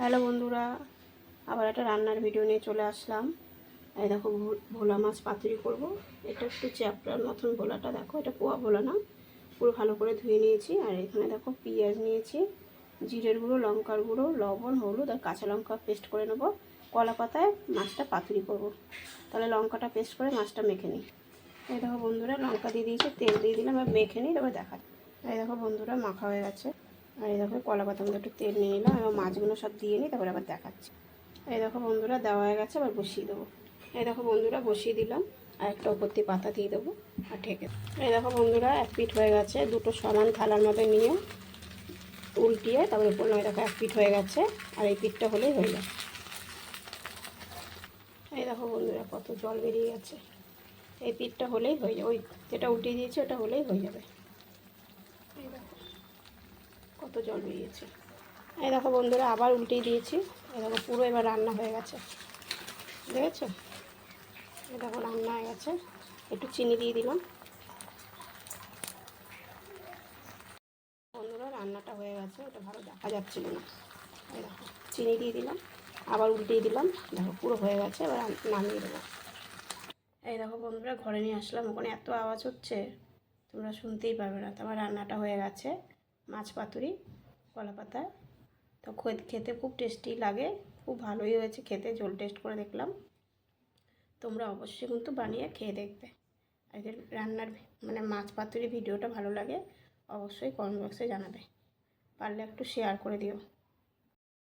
Hello বন্ধুরা, আবার একটা রান্নার ভিডিও নিয়ে চলে আসলাম। এই দেখো ভোলা মাছ পাতুরি করব। এটা একটু চ্যাপটার মতন ভোলাটা, দেখো, এটা পোয়া ভোলা না। পুরো ভালো করে ধুয়ে নিয়েছি, আর এখানে দেখো পেঁয়াজ নিয়েছি, জিরের গুঁড়ো, লঙ্কার গুঁড়ো, লবণ, হলুদ, আর কাঁচা লঙ্কা পেস্ট করে নেব। কলা পাতায় মাছটা পাতুরি করব। তাহলে লঙ্কাটা পেস্ট করে মাছটা মেখে নিই। এই দেখো বন্ধুরা, লঙ্কা দিয়ে দিয়েছি, তেল দিয়ে দিলাম আর মেখে নিই, এবার দেখা এই দেখো বন্ধুরা, মাখা হয়ে গেছে। আর এই দেখো কলা পাতার মধ্যে একটু তেল নিয়ে নিলাম, এবার মাছগুলো সব দিয়ে নিই, তারপরে আবার দেখাচ্ছি। এই দেখো বন্ধুরা, দেওয়া হয়ে গেছে আবার বসিয়ে দেবো। এই দেখো বন্ধুরা, বসিয়ে দিলাম, আর একটা ওপর দিয়ে পাতা দিয়ে দেবো, আর দেবো। এই দেখো বন্ধুরা, এক পিঠ হয়ে গেছে, দুটো সমান থালার মধ্যে নিয়ে উল্টিয়ে, তারপরে বললাম এই দেখো এক পিঠ হয়ে গেছে, আর এই পিঠটা হলেই হয়ে যাবে এই দেখো বন্ধুরা, কত জল বেরিয়ে গেছে। এই পিঠটা হলেই হয়ে যাবে, ওই যেটা উল্টিয়ে দিয়েছে, ওটা হলেই হয়ে যাবে। কত জল বেরিয়েছে। এই দেখো বন্ধুরা, আবার উল্টেই দিয়েছি। এই দেখো, পুরো এবার রান্না হয়ে গেছে। দেখেছ? এই দেখো, রান্না হয়ে গেছে। একটু চিনি দিয়ে দিলাম। বন্ধুরা, রান্নাটা হয়ে গেছে। ওটা ভালো দেখা যাচ্ছিল না। এই দেখো, চিনি দিয়ে দিলাম। আবার উল্টিয়ে দিলাম। দেখো, পুরো হয়ে গেছে। এবার নামিয়ে দেবো। এই দেখো বন্ধুরা, ঘরে নিয়ে আসলাম। ওখানে এত আওয়াজ হচ্ছে, তোমরা শুনতেই পারবে না। তোমার রান্নাটা হয়ে গেছে। মাছ পাতুরি, কলা পাতায় তো খেতে খুব টেস্টি লাগে, খুব ভালোই হয়েছে খেতে, ঝোল টেস্ট করে দেখলাম। তোমরা অবশ্যই কিন্তু বানিয়ে খেয়ে দেখবে। আর রান্নার মানে মাছ পাতুরি ভিডিওটা ভালো লাগে, অবশ্যই কমেন্ট বক্সে জানাবে। পারলে একটু শেয়ার করে দিও।